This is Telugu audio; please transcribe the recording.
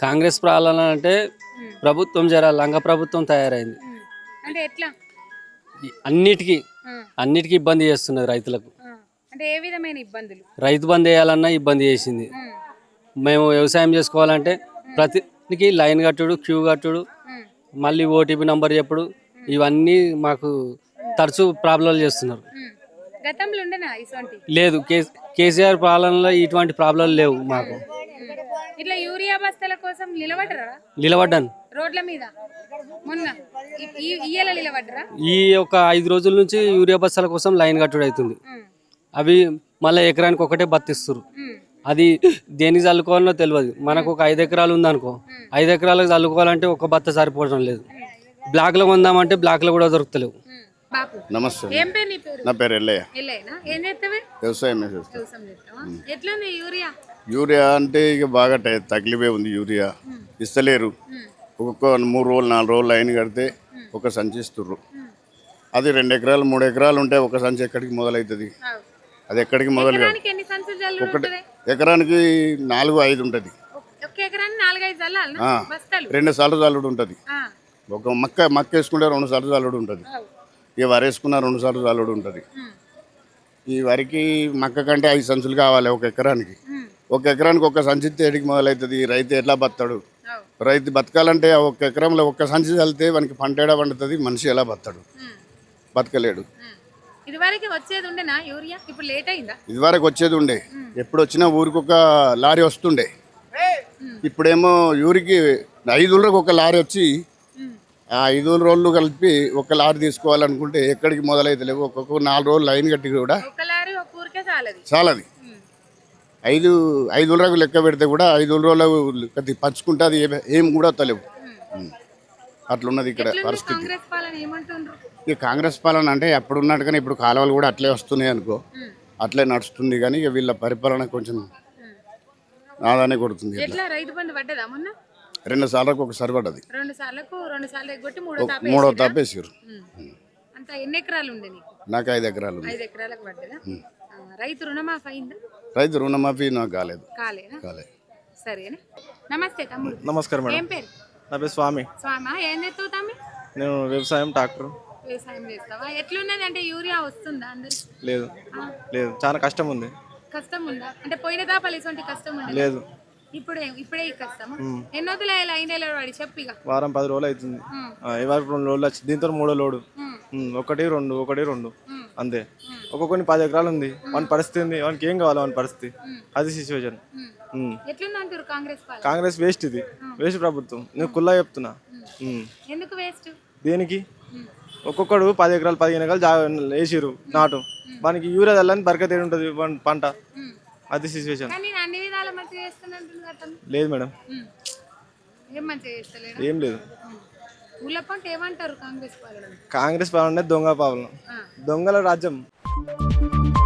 కాంగ్రెస్ పాలన అంటే ప్రభుత్వం జర లంగ ప్రభుత్వం తయారైంది. అంటే ఎట్లా? అన్నిటికీ అన్నిటికీ ఇబ్బంది చేస్తున్నది రైతులకు. ఆ. అంటే ఏ విధమైన ఇబ్బందులు? రైతు బంద్ వేయాలన్నా ఇబ్బంది చేసింది. మేము వ్యవసాయం చేసుకోవాలంటే ప్రతికి లైన్ కట్టుడు క్యూ కట్టుడు మళ్ళీ ఓటీపీ నంబర్ చెప్పుడు ఇవన్నీ మాకు తరచూ ప్రాబ్లంలు చేస్తున్నారు. లేదు కేసీఆర్ పాలనలో ఇటువంటి ప్రాబ్లం లేవు మాకు. ఇట్లా బస్తాల కోసం నిలబడరా నిలబడ్డాను. రోడ్ల మీద. మొన్న. ఈ- ఈ- ఇయ్యాల నిలబడరా ఈ ఒక ఐదు రోజుల నుంచి యూరియా బస్తాల కోసం లైన్ కట్టుడు అవుతుంది. అవి మళ్ళీ ఎకరానికి ఒకటే బతిస్తారు అది దేనికి చల్లుకోవాలో తెలియదు. మనకు ఒక ఐదు ఎకరాలు ఉందనుకో. ఐదు ఎకరాలకు చల్లుకోవాలంటే ఒక బత్త సరిపోవడం లేదు. బ్లాక్లో కొందామంటే బ్లాక్లో కూడా దొరుకుతలేవు. నమస్తే. నీ పేరు? ఎల్లయ్య. వ్యవసాయం యూరియా అంటే ఇక బాగా టై- తగిలివే ఉంది యూరియా. ఇస్తలేరు. ఒక్కొక్క మూడు రోజులు నాలుగు రోజులు లైన్ కడితే ఒక సంచి ఇస్తుర్రు. అది రెండు ఎకరాలు మూడు ఎకరాలు ఉంటే ఒక సంచి ఎక్కడికి మొదలవుతుంది. అది ఎక్కడికి మొదలు కాదు. ఎకరానికి నాలుగు ఐదు ఉంటుంది. రెండు సార్లు చల్లుడు ఉంటుంది. ఒక మక్క మక్క వేసుకుంటే రెండు సార్లు చల్లుడు ఉంటుంది. ఇక వరి వేసుకున్న రెండు సార్లు చల్లుడు ఉంటుంది. ఈ వరికి మక్క కంటే ఐదు సంచులు కావాలి ఒక ఎకరానికి. ఒక ఎకరానికి ఒక సంచి తేడికి మొదలవుతుంది రైతు ఎట్లా బతాడు. రైతు బతకాలంటే ఒక్క ఎకరంలో ఒక్క సంచి చల్లితే వానికి పంట ఏడా పండుతుంది? మనిషి ఎలా బతాడు బతకలేడు. ఇదివరకు వచ్చేది ఉండేనా యూరియా? ఇప్పుడు లేట్ అయిందా? ఇదివరకు వచ్చేది ఉండే. ఎప్పుడు వచ్చినా ఊరికి ఒక లారీ వస్తుండే. ఇప్పుడేమో ఊరికి ఐదు రోజులకు ఒక లారీ వచ్చి ఆ ఐదు రోజులు కలిపి ఒక లారీ తీసుకోవాలనుకుంటే ఎక్కడికి మొదలైతలేవు. ఒక్కొక్క నాలుగు రోజులు లైన్ కట్టి కూడా. చాలది. ఐదు ఐదు రోజులకు లెక్క పెడితే కూడా ఐదు రోజులకు కొద్ది పంచుకుంటే అది ఏ- కూడా వస్తలేవు ఉం. అట్లున్నది ఇక్కడ పరిస్థితి. కాంగ్రెస్ పాలన? ఏమంటుండ్రు? ఈ కాంగ్రెస్ పాలన అంటే అప్పుడు ఉన్నట్టుగానే ఇప్పుడు కాలువలు కూడా అట్లే వస్తున్నాయి అనుకో. అట్లే నడుస్తుంది కానీ ఇక వీళ్ళ పరిపాలన కొంచెం ఆదానే కొడుతుంది రెండు సార్లకు ఒకసారి పడ్డది. మూడో తాప మూడో తాపేసారు ఉమ్. అంత ఎన్ని ఎకరాలు ఉండే నీకు? నాకు ఐదు ఎకరాలు ఉంది ఐదు రైతు రుణమాఫీ అయిందా? రైతు రుణమాఫీ నాకు కాలేదు. కాలేనా కాలేదు సరేనా? నమస్తే తమ్ముడు. నమస్కారం మేడం. ఏం పేరు? నా పేరు స్వామి. స్వామి? ఏం చేస్తావు తమ్మి? నేను వ్యవసాయం ట్రాక్టర్ వ్యవసాయం చేస్తావా? ఎట్లున్నది? అంటే యూరియా వస్తుందా అందరికి? లేదు. లేదు. చాలా కష్టం ఉంది కష్టం ఉందా? అంటే పోయిన దాపాలు ఇటువంటి కష్టం ఉండదు? లేదు. ఇప్పుడే ఇప్పుడే ఈ కష్టమా? ఎన్నో లైన్ వాడి చెప్పు ఇక. వారం పది రోజులు అవుతుంది. ఆ, ఈ వారం రెండు రోజులు వచ్చి దీంతో మూడో లోడు. ఉమ్. ఒకటి రెండు ఒకటి రెండు. అంతే. ఒక్కొక్కని పది ఎకరాలు ఉంది. వాని పరిస్థితి ఉంది. వానికి ఏం కావాలి వాని పరిస్థితి? అది సిచ్యువేషన్ కాంగ్రెస్ పాలన? కాంగ్రెస్ వేస్ట్ ఇది. వేస్ట్ ప్రభుత్వం. నేను కుల్లా చెప్తున్నా. ఉమ్. ఎందుకు వేస్ట్ దేనికి? ఒక్కొక్కడు పది ఎకరాలు పదిహేను ఎకరాలు జా వేసిరు నాటు. వానికి యూరియా చల్లని బరకత ఏడు ఉంటుంది వాని పంట. అది సిచ్యువేషన్ కానీ నేను అన్ని విధాల మంచిగా చేస్తున్నట్టు అతను లేదు మేడం. ఉమ్. ఏం మంచిగా చేస్తలేడు? ఏం లేదు. ఊళ్ళ పంట ఏమంటారు కాంగ్రెస్ పాలన? కాంగ్రెస్ పాలన దొంగ పాలన. ఆ. దొంగల రాజ్యం. Thank you.